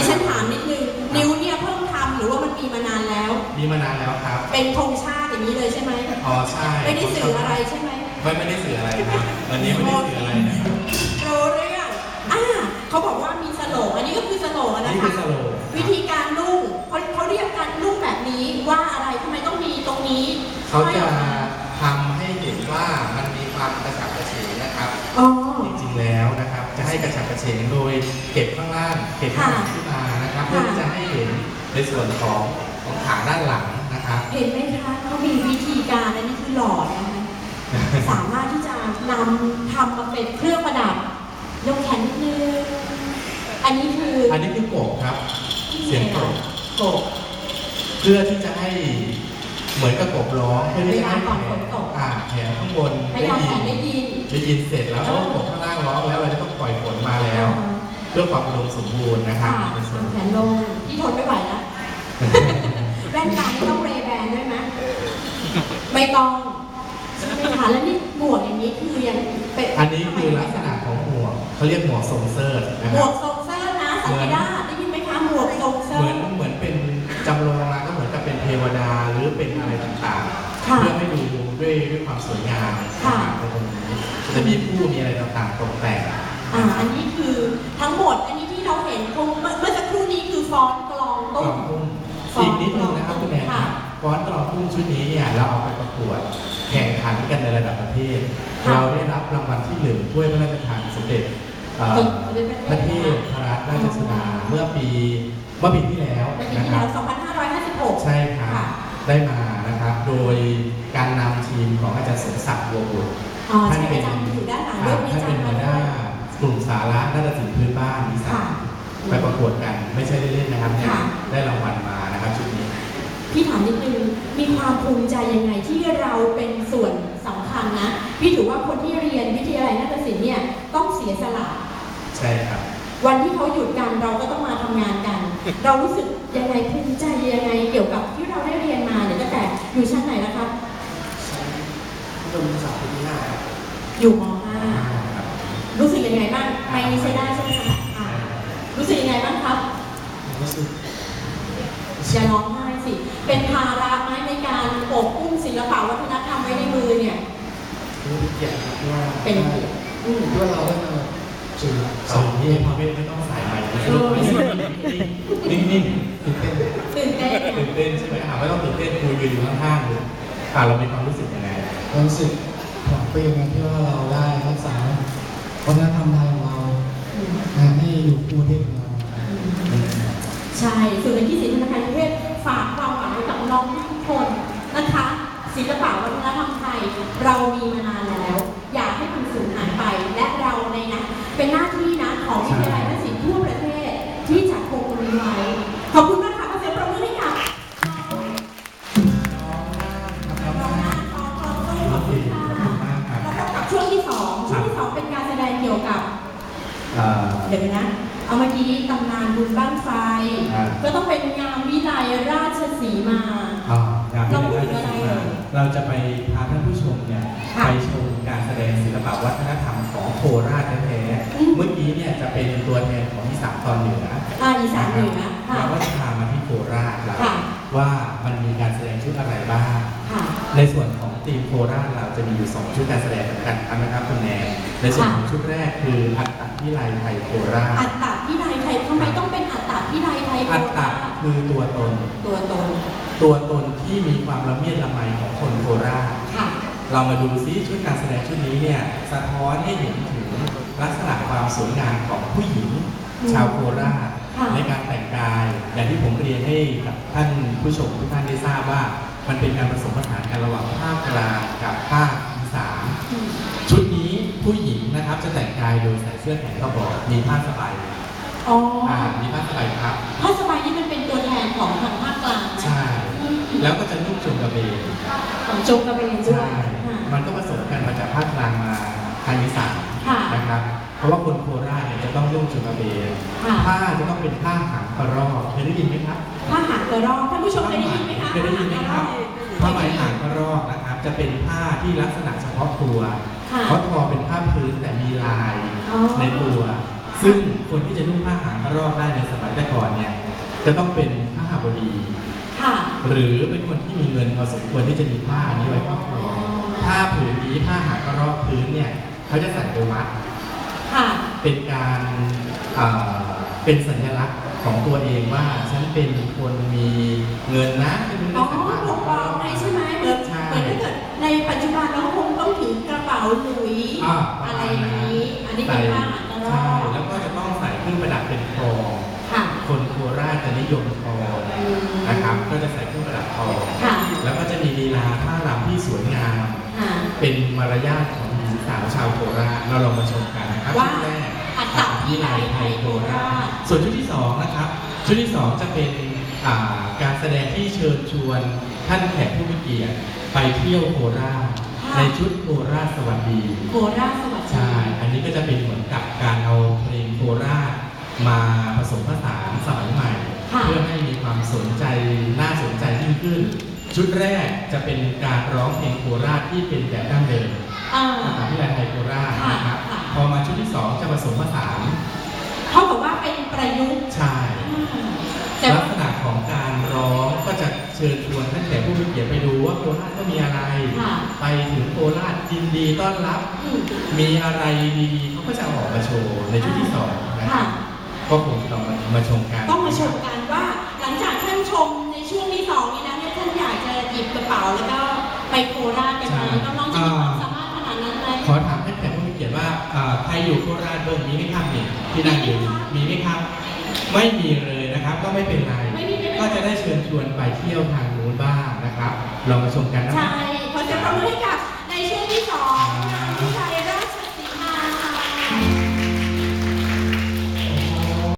ดิฉันถามนิดนึงนิ้วเนี่ยเพิ่งทำหรือว่ามันมีมานานแล้ว มีมานานแล้วครับ เป็นธงชาติอย่างนี้เลยใช่ไหมอ๋อใช่ไม่ได้สื่ออะไรใช่ไหมไม่ไม่ได้สื่ออะไรครับวันนี้ไม่ได้สื่ออะไรนะครับรู้เรื่องอ่าเขาบอกว่ามีสโลงอันนี้ก็คือสโลงอะนะนี่คืคะอสโลว์วิธีการนุ่งเขาเขาเรียกการนุ่งแบบนี้ว่าอะไรทำไมต้องมีตรงนี้เขาจะห้อยออกมาทำให้เห็นว่ามันมีความกระฉับกระเฉงนะครับ อ๋อจ จะให้กระฉับกระเฉงโดยเก็บข้างล่างเก็บข้างหลังขึ้นมานะครับเพื่อที่จะให้เห็นในส่วนของของขาด้านหลังนะครับเห็นไหมคะเขามีวิธีการอันนี้คือหล่อนะคะสามารถที่จะนำทำมาเป็นเครื่องประดับยกแขนนิดนึงอันนี้คืออันนี้คือกบครับ เสียงกบกบเพื่อที่จะให้เหมือนกับกบร้องเพื่อที่จะให้เวลาก่อนฝนตกอ่าแขนข้างบนให้ได้เรายิแขนนได้ยินได้ยินเสร็จแล้วก็กบข้าง ปล่อยฝนมาแล้ว เพื่อความอุดมสมบูรณ์นะครับค่ะในส่วนเอาแขนลงที่ทนไม่ไหวแล้ว แว่นตานี่ต้องเรย์แบนด้วยไหมไม่ต้องใช่ไหมคะแล้วนี่หมวกอย่างนี้คือยังเป็นอันนี้คือลักษณะของหมวกเขาเรียกหมวกทรงเซิร์ชนะหมควรักบทรงเซอร์นะสังเกตได้ได้ยินไหมคะหมวกทรงเซอเหมือนร์ เหมือนเป็นจำลองมาก็เหมือนกับเป็นเทวดาหรือเป็นอะไรต่างๆค่ะเพื่อให้ดูด้วยด้วยความสวยงามค่ะนะครับตรงนี้จะมีผู้มีอะไรต่างๆตกแต่ง อ่าอันนี้คือทั้งหมดอันนี้ที่เราเห็นคงเมื่อเมื่อสักครู่นี้คือฟอนต์กลองกลตุ้อม งพุ่งฟอนต์อีกนิดนึงนะครับคุณแม่คค่ะรับฟ้อนต์กลองพุ่งชุดนี้เนี่ยเราเอาไปประกวดแข่งขันกันในระดับประเทศ ค่ะ เราได้รับรางวัลที่หนึ่งถ้วยพระราชทานสมเด็จเอ่อพระเทพพระราชสุดาเมื่อปีเมื่อปีที่แล้วปีนะที่ครัแล้บว2556 ใช่ครับค่ะได้มานะครับ โดยการนำทีมของอาจารย์สมศักดิ์บัวบุตรอ๋อใช่อาจารย์อยู่ด้านหลังด้วยมีท่านอาจาเป็รนย์หัมาวหด้น้าวย กลุ่มสาระนาฏศิลป์พื้นบ้านอีสาค่ะนไปประกวดกัน ไม่ใช่เล่นๆนะครับเนี่ยค่ะ ได้รางวัลมานะครับชุดนี้ พี่ถามนิดนึง มีความภูมิใจยังไงที่เราเป็นส่วนสำคัญนะ พี่ถือว่าคนที่เรียนวิทยาลัยนาฏศิลป์เนี่ยต้องเสียสละ ใช่ครับ วันที่เขาหยุดกันเราก็ต้องมาทำงานกัน เรารู้สึกยังไงภูมิใจยังไง เกี่ยวกับที่เราได้เรียนมาเนี่ยตั้งแต่อยู่ชั้นไหนแล้วคะดมศักดิ์ที่ห้าครับอยู่ม ครับ .5 รู้สึกยังไง บ้างไม่ใช่ได้ใช่ไหมคะอ่ารู้สึกยังไงบ้างครับ รู้สึกอย่าร้องไห้สิ เป็นภาระไหมในการปกอุ้มศิลปะวัฒนธรรมไว้ในมือเนี่ย รู้เกียรติว่าเป็นเกียรติอืมว่าเราได้มาสื่อสองนี่ไม่ไม่ต้องใส่ไมค์นิ่งๆตื่นเต้นตื่นเต้นตื่นเต้นใช่ไหมอะไม่ต้องตื่นเต้นคุยกันอยู่ข้างๆเลยอะเรามีความรู้สึกยังไงความรู้สึกปลอดปลื้มนะที่ว่าเราได้รักษาวัฒนธรรมไทย อยู่คู่ประเทศของเรา ใช่ส่วนในที่ศิลปธนาคารกรุงเทพฝากความ กี้ตำนานบุญบ้างไฟ อ่า ก็ต้องเป็นงามวิไลราชสีมา อ่างานเราพูที่ดถึงอะไรได้เอ่ยเราจะไปพาท่านผู้ชมเนี่ยค่ะ ไปชมการแสดงศิลปะวัฒนธรรมของโคราชแท้อืมๆเมื่อกี้เนี่ยจะเป็นตัวแทนของอีสานตอนเหนืออ่าอีสานเหนือค่ะ เราก็จะพามาที่โคราชเราค่ะ ว่ามันมีการแสดงชุดอะไรบ้าง ค่ะ ในส่วนของ ทีมโคราชเราจะมีอยู่สองชุดการแสดงเหมือนกันนะครับคุณแนนในส่วนของชุดแรกคืออัตตพิไลไทยโคราชอัตตาพิไลไทยทำไมต้องเป็นอัตตาพิไลไทยอัตตะคือตัวตน ตัวตน ตัวตนที่มีความละเมียดละไมของคนโคราชค่ะเรามาดูซิชุดการแสดงชุดนี้เนี่ยสะท้อนให้เห็นถึงลักษณะความสวยงามของผู้หญิงอืมชาวโคราชค่ะในการแต่งกาย อย่างที่ผมเรียนให้กับท่านผู้ชมทุกท่านได้ทราบว่า มันเป็นการผสมผสานกันระหว่างภาคกลางกับภาคอีสานอืมชุดนี้ผู้หญิงนะครับจะแต่งกายโดยใส่เสื้อแขนกระบอกมีผ้าสบายอ๋ออ่ามีผ้าสบายครับผ้าสบายนี่มันเป็นตัวแทนของทางภาคกลางนะใช่อืมแล้วก็จะนุ่งจงกระเบนของโจงกระเบนด้วยใช่ค่ะมันก็ผสมกันมาจากภาคกลางมาทางอีสานค่ะนะครับเพราะว่าคนโคราชเนี่ยจะต้องนุ่งจงกระเบนค่ะผ้าจะต้องเป็นผ้าหางกระรอกเคยได้ยินไหมครับ ผ้าหางกระรอกท่านผู้ชมเคยได้ยินไหมคะเคยได้ยินไหมครับผ้าไหมหางกระรอกนะครับ จะเป็นผ้าที่ลักษณะเฉพาะตัวค่ะเขาทอเป็นผ้าพื้นแต่มีลายอ๋อในตัว ซึ่งคนที่จะนุ่งผ้าหางกระรอกได้ในสมัยแต่ก่อนเนี่ยจะต้องเป็นผ้าหาบดีค่ะหรือเป็นคนที่มีเงินพอสมควรที่จะมีผ้าอันนี้ไว้ครอบครองผ้าผืนนี้ผ้าหางกระรอกพื้นเนี่ยเขาจะใส่ไปวัดค่ะเป็นการอ่าเป็นสัญลักษณ์ ของตัวเองว่าฉันเป็นคนมีเงินนะเป็นคนอ๋อที่สามารถ ปกป้องไงใช่ไหมเหมือนใช่เหมือนถ้าเกิดในปัจจุบันเราคงต้องถือกระเป๋าหลุยอ่าอะไรอย่างนี้ อันนี้เป็นผ้าหางกระรอใช่กแล้วก็จะต้องใส่เครื่องประดับเป็นทอง ค่ะ คนโคราชจะนิยมทองอืม นะครับ ก็จะใส่เครื่องประดับทองค่ะแล้วก็จะมีลีลาท่ารำที่สวยงาม ค่ะ เป็นมารยาทของหญิงสาวชาวโคราชเราลองมาชมกันนะครับว่าชุดแรกอัตต วิไลไทยโคราชส่วนชุดที่สองนะครับชุดที่สองจะเป็นอ่าการแสดงที่เชิญชวนท่านแขกผู้มีเกียรติไปเที่ยวโคราชค่ะในชุดโคราชสวัสดี โคราชสวัสดี ใช่ อันนี้ก็จะเป็นเหมือนกับการเอาเพลงโคราชมาผสมผสานสมัยใหม่ค่ะเพื่อให้มีความสนใจน่าสนใจยิ่งขึ้น ชุดแรกจะเป็นการร้องเพลงโคราชที่เป็นแบบดั้งเดิมอ่ามหาวิทยาลัยไทยโคราชนะครับค่ะ พอมาชุดที่สองจะผสมผสานเท่ากับว่าเป็นประยุกต์ใช่แต่ลัว่ากษณะของการร้องก็จะเชิญชวนท่านแขกผู้มีเกียรติไปดูว่าโคราชก็มีอะไรค่ะไปถึงโคราชยินดีต้อนรับอืมมีอะไรดีๆเขาก็จะเอาออกมาโชว์ในชุดที่สองนะคค่ะรับก็คงต้องมามาชมกัน ต้องมาชมกันว่าหลังจากท่านชมในช่วงที่สองนี้แล้วเนี่ยท่านอยากจะหยิบกระเป๋าแล้วก็ไปโคราชกันไหมใช่ อ่าใครอยู่โคราชเบอร์นี้ไหมครับเนี่ยที่นั่งอยู่มีไหมครับ ไม่มีเลยนะครับ ก็ไม่เป็นไรไม่มีไม่เป็นไร ก็จะได้เชิญชวนไปเที่ยวทางนู้นบ้างนะครับลองมาชมกันนะคใช่รับขอเสียงปรบมือให้กับ